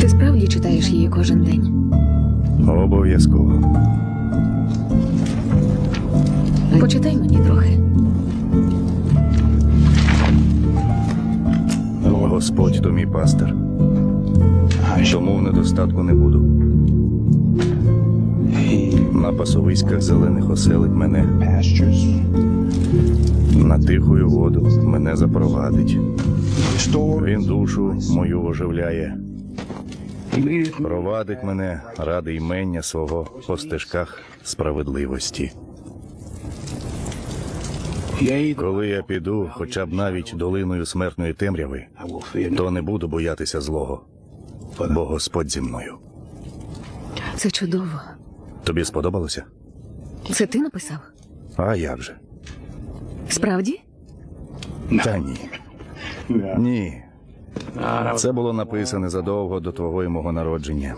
Ти справді читаєш її кожен день? Обов'язково. Почитай мені трохи. Господь то мій пастир. Тому в недостатку не буду. На пасовиськах зелених оселить мене, на тихую воду мене запровадить. Він душу мою оживляє, провадить мене ради ймення свого по стежках справедливості. Коли я піду, хоча б навіть долиною смертної темряви, то не буду боятися злого, бо Господь зі мною. Це чудово. Тобі сподобалося? Це ти написав? А як же? Справді? Та ні. Ні. Це було написане задовго до твого і мого народження.